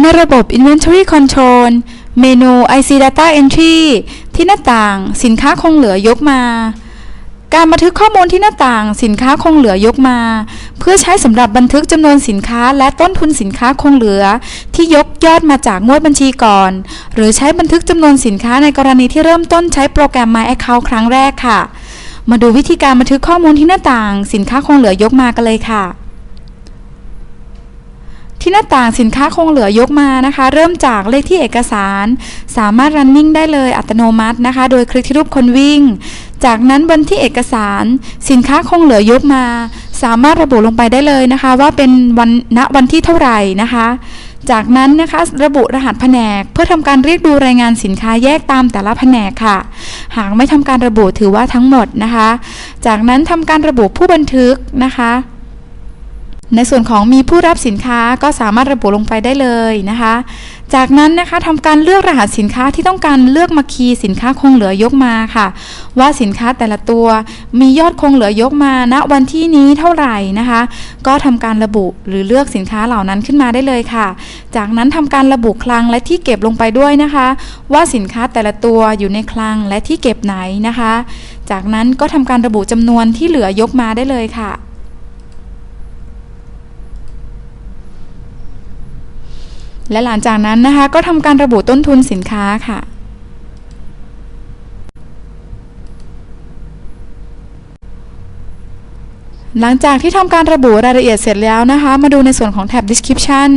ในระบบ Inventory Control เมนู IC Data Entry ที่หน้าต่างสินค้าคงเหลือยกมา การบันทึกข้อมูลที่หน้าต่างสินค้าคงเหลือยกมา เพื่อใช้สำหรับบันทึกจำนวนสินค้าและต้นทุนสินค้าคงเหลือ ที่ยกยอดมาจากงวดบัญชีก่อน หรือใช้บันทึกจำนวนสินค้าในกรณีที่เริ่มต้นใช้โปรแกรม My Account ครั้งแรกค่ะ มาดูวิธีการบันทึกข้อมูลที่หน้าต่าง สินค้าคงเหลือยกมากันเลยค่ะ ที่หน้าต่างสินค้าคงเหลือยกมานะคะ เริ่มจากเลขที่เอกสาร สามารถ running ได้เลยอัตโนมัตินะคะ โดยคลิกที่รูปคนวิ่ง จากนั้นบนที่เอกสาร สินค้าคงเหลือยกมา สามารถระบุลงไปได้เลยนะคะ ว่าเป็นวันณวันที่เท่าไหร่นะคะจากนั้นนะคะระบุรหัสแผนก เพื่อทำการเรียกดูรายงานสินค้าแยกตามแต่ละแผนกค่ะ หากไม่ทำการระบุถือว่าทั้งหมดนะคะ จากนั้นทำการระบุผู้บันทึกนะคะ ในส่วนของมีผู้รับสินค้าก็สามารถระบุลงไปได้เลยนะคะ จากนั้นนะคะทำการเลือกรหัสสินค้าที่ต้องการเลือกมาคีย์สินค้าคงเหลือยกมาค่ะ ว่าสินค้าแต่ละตัวมียอดคงเหลือยกมาณวันที่นี้เท่าไหร่นะคะ ก็ทำการระบุหรือเลือกสินค้าเหล่านั้นขึ้นมาได้เลยค่ะ จากนั้นทำการระบุคลังและที่เก็บลงไปด้วยนะคะ ว่าสินค้าแต่ละตัวอยู่ในคลังและที่เก็บไหนนะคะ จากนั้นก็ทำการระบุจำนวนที่เหลือยกมาได้เลยค่ะ และหลังจากนั้นนะคะก็ทำการระบุต้นทุนสินค้าค่ะ หลังจากที่ทำการระบุรายละเอียดเสร็จแล้วนะคะ มาดูในส่วนของแท็บ description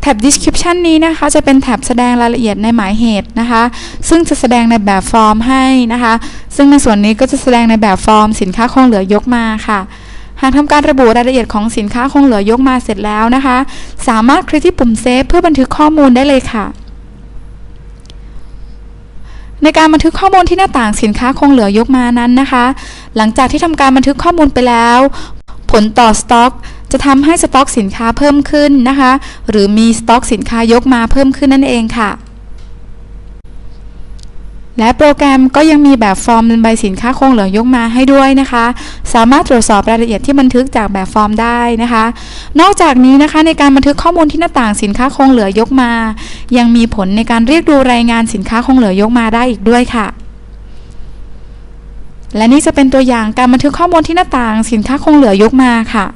แท็บ description นี้นะคะจะเป็นแท็บแสดงรายละเอียดในหมายเหตุนะคะ ซึ่งจะแสดงในแบบฟอร์มให้นะคะ ซึ่งในส่วนนี้ก็จะแสดงในแบบฟอร์มสินค้าคงเหลือยกมาค่ะ หากทำการระบุรายละเอียดของสินค้าคงเหลือยกมาเสร็จแล้วนะคะ สามารถคลิกที่ปุ่มเซฟเพื่อบันทึกข้อมูลได้เลยค่ะในการบันทึกข้อมูลที่หน้าต่างสินค้าคงเหลือยกมานั้นนะคะ หลังจากที่ทำการบันทึกข้อมูลไปแล้ว ผลต่อสต็อก จะทำให้สต็อกสินค้าเพิ่มขึ้นนะคะ หรือมีสต็อกสินค้ายกมาเพิ่มขึ้นนั่นเองค่ะ และโปรแกรมก็ยังมีแบบฟอร์มใบสินค้าคงเหลือยกมาให้ด้วยนะคะ สามารถตรวจสอบรายละเอียดที่บันทึกจากแบบฟอร์มได้นะคะ นอกจากนี้นะคะในการบันทึกข้อมูลที่หน้าต่างสินค้าคงเหลือยกมา ยังมีผลในการเรียกดูรายงานสินค้าคงเหลือยกมาได้อีกด้วยค่ะ และนี่จะเป็นตัวอย่างการบันทึกข้อมูลที่หน้าต่างสินค้าคงเหลือยกมาค่ะ